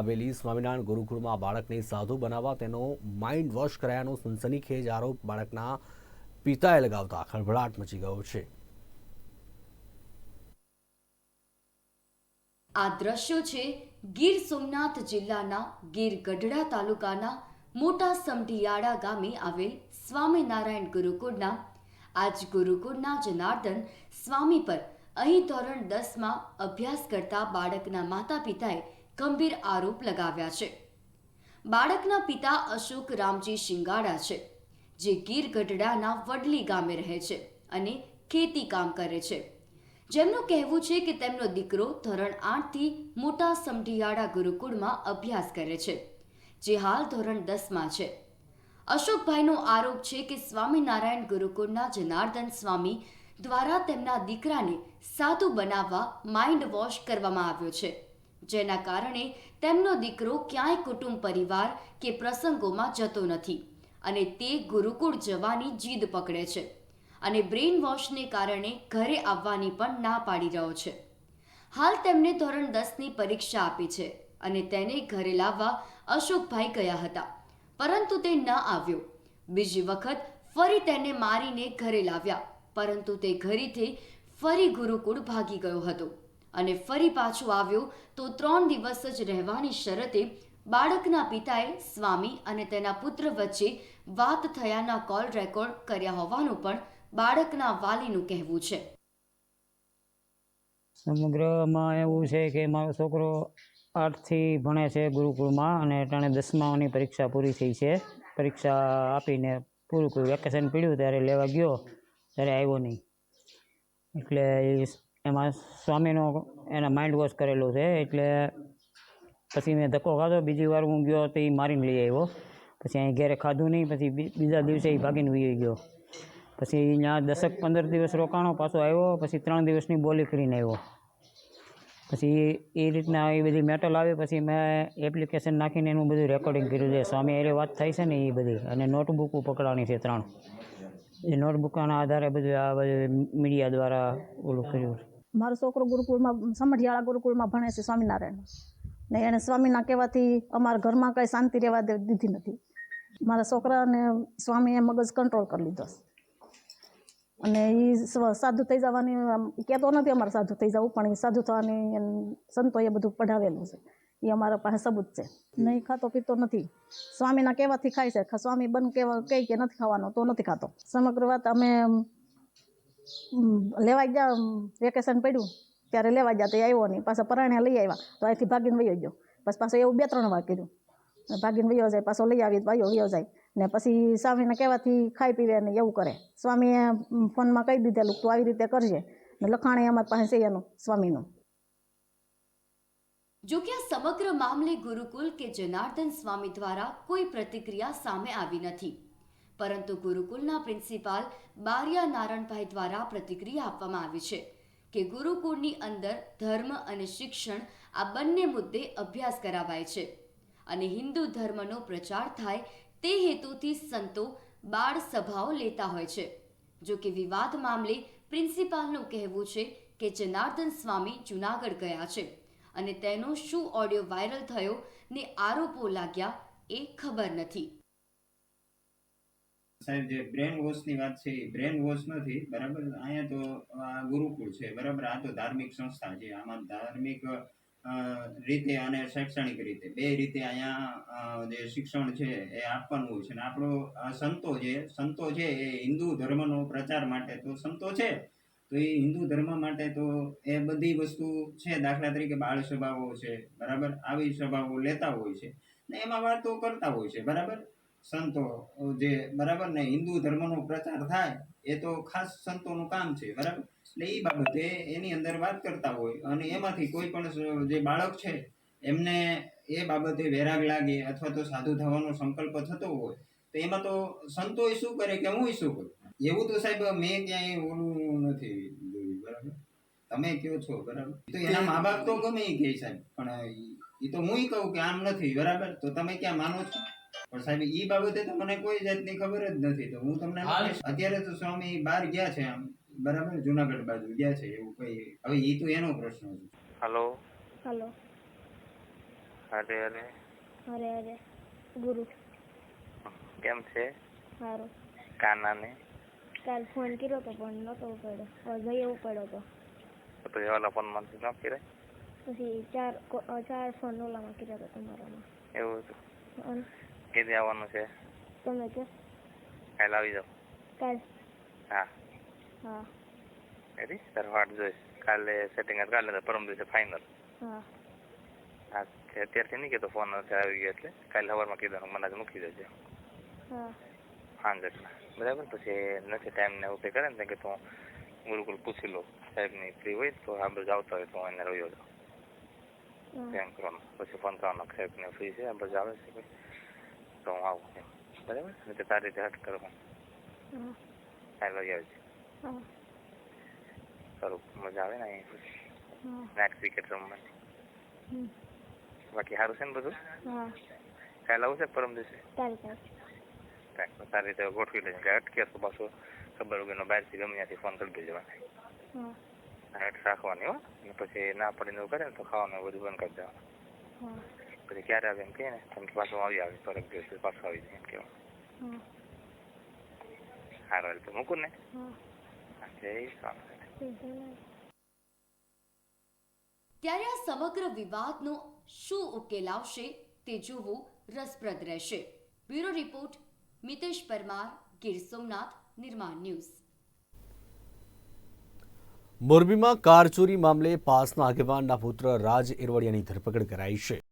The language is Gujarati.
આવેલી સ્વામિનારાયણ ગુરુકુળમાં બાળકને સાધુ બનાવવા તેનો માઇન્ડ વોશ કરાયાનો સનસનીખેજ આરોપ બાળકના પિતાએ લગાવતા ખળભળાટ મચી ગયો છે. આ દ્રશ્યો છે ગીર સોમનાથ જિલ્લાના ગીર ગઢડા તાલુકાના મોટા સમઢિયાળા ગામે આવેલ સ્વામિનારાયણ ગુરુકુળના. આજ ગુરુકુળના જનાર્દન સ્વામી પર અહીં ધોરણ દસમાં અભ્યાસ કરતા બાળકના માતા પિતાએ ગંભીર આરોપ લગાવ્યા છે. બાળકના પિતા અશોક રામજી શિંગાડા છે, જે ગીર ગઢડાના વડલી ગામે રહે છે અને ખેતી કામ કરે છે. જેમનું કહેવું છે કે તેમનો દીકરો ધોરણ આઠથી મોટા સમઢિયાળા ગુરુકુળમાં અભ્યાસ કરે છે, જે હાલ ધોરણ દસમાં છે. અશોકભાઈનો આરોપ છે કે સ્વામિનારાયણ ગુરુકુળના જનાર્દન સ્વામી દ્વારા તેમના દીકરાને સાધુ બનાવવા માઇન્ડ વોશ કરવામાં આવ્યો છે. જેના કારણે તેમનો દીકરો ક્યાંય કુટુંબ પરિવાર કે પ્રસંગોમાં જતો નથી અને તે ગુરુકુળ જવાની જીદ પકડે છે અને બ્રેઇન વોશને કારણે ઘરે આવવાની પણ ના પાડી રહ્યો છે. હાલ તેમને ધોરણ દસની પરીક્ષા આપી છે અને તેને ઘરે લાવવા અશોકભાઈ ગયા હતા. પરંતુ તે ન આવ્યો. બીજી વખત ફરી તેને મારીને ઘરે લાવ્યા. પરંતુ તે ઘરેથી ફરી ગુરુકુળ ભાગી ગયો હતો. અને ફરી પાછો આવ્યો તો ત્રણ દિવસ જ રહેવાની શરતે બાળકના પિતાએ સ્વામી અને તેના પુત્ર વચ્ચે વાત થયાના કોલ રેકોર્ડ કર્યા હોવાનું પણ બાળકના વાલીનું કહેવું છે. સમગ્રમાં એવું છે કે મારો છોકરો આઠથી ભણે છે ગુરુકુળમાં અને ટાણે દસમાની પરીક્ષા પૂરી થઈ છે. પરીક્ષા આપીને પૂરું કર્યું વેકેશન પીડ્યું ત્યારે લેવા ગયો, ત્યારે આવ્યો નહીં. એટલે એમાં સ્વામીનો એના માઇન્ડ વોશ કરેલું છે, એટલે પછી મેં ધક્કો ખાધો. બીજી વાર હું ગયો તો એ મારીને લઈ આવ્યો. પછી અહીં ઘેરે ખાધું નહીં, પછી બીજા દિવસે એ ભાગીને વી ગયો. પછી ત્યાં દસક પંદર દિવસ રોકાણો પાછો આવ્યો, પછી ત્રણ દિવસની બોલી કરીને આવ્યો. પછી એ રીતના એ બધી મેટલ આવી, પછી મેં એપ્લિકેશન નાખીને એનું બધું રેકોર્ડિંગ કર્યું છે. સ્વામી એ વાત થાય છે ને એ બધી. અને નોટબુક પકડવાની છે ત્રણ. એ નોટબુકના આધારે બધું આ બધું મીડિયા દ્વારા ઓલું કર્યું. મારો છોકરો ગુરુકુળમાં, સમઢિયાળા ગુરુકુળમાં ભણે છે સ્વામિનારાયણ ને એણે સ્વામીના કહેવાથી અમારા ઘરમાં કંઈ શાંતિ રહેવા દીધી નથી. મારા છોકરાને સ્વામીએ મગજ કંટ્રોલ કરી લીધો અને એ સાધુ થઈ જવાની કહેતો નથી અમારે સાધુ થઈ જવું, પણ એ સાધુ થવાની સંતોએ બધું પઢાવેલું છે. એ અમારા પાસે સબૂત છે. નહીં ખાતો પીતો નથી. સ્વામીના કહેવાથી ખાય છે. સ્વામી બન કહેવા કહે કે નથી ખાવાનો, તો નથી ખાતો. સમગ્ર વાત અમે લેવા ગયા વેકેશન પડ્યું, ત્યારે લેવા ગયા તો આવ્યો નહીં. પાછા પરાણે લઈ આવ્યા. તો અહીંથી ભાગીને વયો ગયો. પછી પાછો એવું બે ત્રણ વાર કર્યું. ભાગીને વયો જાય, પાછો લઈ આવી વયો વયો જાય. ને પછી સ્વામીને કહેવાથી ખાઈ પીવે ને એવું કરે. સ્વામીએ ફોનમાં કહી દીધેલું તું આવી રીતે કરજે. ને લખાણે અમારી પાસે છે એનું, સ્વામીનું. જો કે આ સમગ્ર મામલે ગુરુકુલ કે જનાર્દન સ્વામી દ્વારા કોઈ પ્રતિક્રિયા સામે આવી નથી. પરંતુ ગુરુકુલના પ્રિન્સિપાલ બારિયા નારણભાઈ દ્વારા પ્રતિક્રિયા આપવામાં આવી છે કે ગુરુકુળની અંદર ધર્મ અને શિક્ષણ આ બંને મુદ્દે અભ્યાસ કરાવાય છે અને હિન્દુ ધર્મનો પ્રચાર થાય તે હેતુથી સંતો બાળ સભાઓ લેતા હોય છે. જો કે વિવાદ મામલે પ્રિન્સિપાલનું કહેવું છે કે જનાર્દન સ્વામી જુનાગઢ ગયા છે અને તેનો શું ઓડિયો વાયરલ થયો ને આરોપો લાગ્યા એ ખબર નથી. સાહેબ, જે બ્રેન વોશની વાત છે, એ બ્રેન વોશ નથી, બરાબર? અહીંયા તો ગુરુકુળ છે, બરાબર? આ તો ધાર્મિક સંસ્થા છે. આમાં ધાર્મિક રીતે અને શૈક્ષણિક રીતે. બે રીતે અહીંયા જે શિક્ષણ છે, એ આપવાનું હોય છે. અને આપણો સંતો છે સંતો છે, એ હિન્દુ ધર્મનો પ્રચાર માટે તો સંતો છે. તો એ હિન્દુ ધર્મ માટે તો એ બધી વસ્તુ છે, દાખલા તરીકે બાળ સભાઓ છે, બરાબર? આવી સભાઓ લેતા હોય છે. ને એમાં વાતો કરતા હોય છે, બરાબર? સંતો જે બરાબર ને હિન્દુ ધર્મનો પ્રચાર થાય, એ તો ખાસ સંતોનું કામ છે, બરાબર? એટલે એ બાબતે એની અંદર વાત કરતા હોય અને એમાંથી કોઈ પણ જે બાળક છે, એમને એ બાબતે વેરાગ લાગે અથવા તો સાધુ થવાનો સંકલ્પ થતો હોય, તો એમાં તો સંતોય શું કરે કે હું શું કરું? એવું તો સાહેબ મેં ક્યાંય ઓલું નથી જોયું, બરાબર? તમે કયો છો, બરાબર? તો એના મા બાપ તો ગમે એ સાહેબ, પણ એ તો હું કહું કે આમ નથી, બરાબર? તો તમે ક્યાં માનો છો? પણ સાહેબ ઈ બાબતે તો મને કોઈ જાતની ખબર જ નથી. તો હું તમને અત્યારે તો સ્વામી બહાર ગયા છે આમ. બરાબર? જુનાગઢ બાજુ ગયા છે એવું કઈ. હવે ઈ તો એનો પ્રશ્ન છે. હલો. હલો. અરે અરે અરે અરે ગુરુ. કેમ છે? સારું કાનાને? કાલ ફોન કર્યો તો પણ નહોતો ઉપાડ્યો. હવે જઈએ પડ્યો તો. તો પછી ઓલા ફોનમાંથી ન કરાય પછી ચાર ચાર ફોન ઓલામાં કર્યા હતા તમારામાં. એવું હતું. કેદી આવવાનું છે તમે કે કાલે આવી જાઓ કાલ હા હા રેડી તારે વાટ જોઈશ કાલે સેટિંગ કાલે પરમ દિવસે ફાઇનલ હા હા અત્યારથી નહીં કહેતો ફોન અત્યારે આવી ગયો એટલે કાલે સવારમાં કીધું મને જ મૂકી દેજો હા સાંજના બરાબર પછી નથી ટાઈમ ને એવું કંઈ કરે ને કે તું ગુરુકુલ પૂછી લો સાહેબની ફ્રી હોય તો આ બધું આવતા હોય તો એને રહ્યો જાઉં એમ કરવાનું પછી ફોન કરવાનો સાહેબને ફ્રી છે આ બધું આવે છે તો હું આવું છું. બરાબર? એટલે તારી રીતે હટ કાલે લઈ આવજે. સારું મજા આવે ને અહીં પછી નાઇટ ક્રિકેટ રમવાની. બાકી સારું છે ને બધું? હા. કાલે છે પરમ દિવસે? તો સારી રીતે ગોઠવી લેજો કે અટકે તો પાછું ખબર વગરનો બહારથી ગમે ત્યાંથી ફોન કરી દેજો હેઠ રાખવાની હો. પછી ના પડીને એવું કરે ને તો ખાવાનું બધું બંધ કરી દેવાનું. પછી ક્યારે આવે એમ કહે ને તમે પાછું આવી આવે થોડાક દિવસ પછી આવી જાય એમ હા સારું હાલ તો મૂકું જય ને? ત્યારે આ સમગ્ર વિવાદનો શું ઉકેલ આવશે તે જોવું રસપ્રદ રહેશે bureau report Mitesh Parmar Gir Somnath Nirman news મોરબીમાં કાર ચોરી મામલે પાસના આગેવાનના પુત્ર રાજ એરવડિયાની ધરપકડ કરાઈ છે.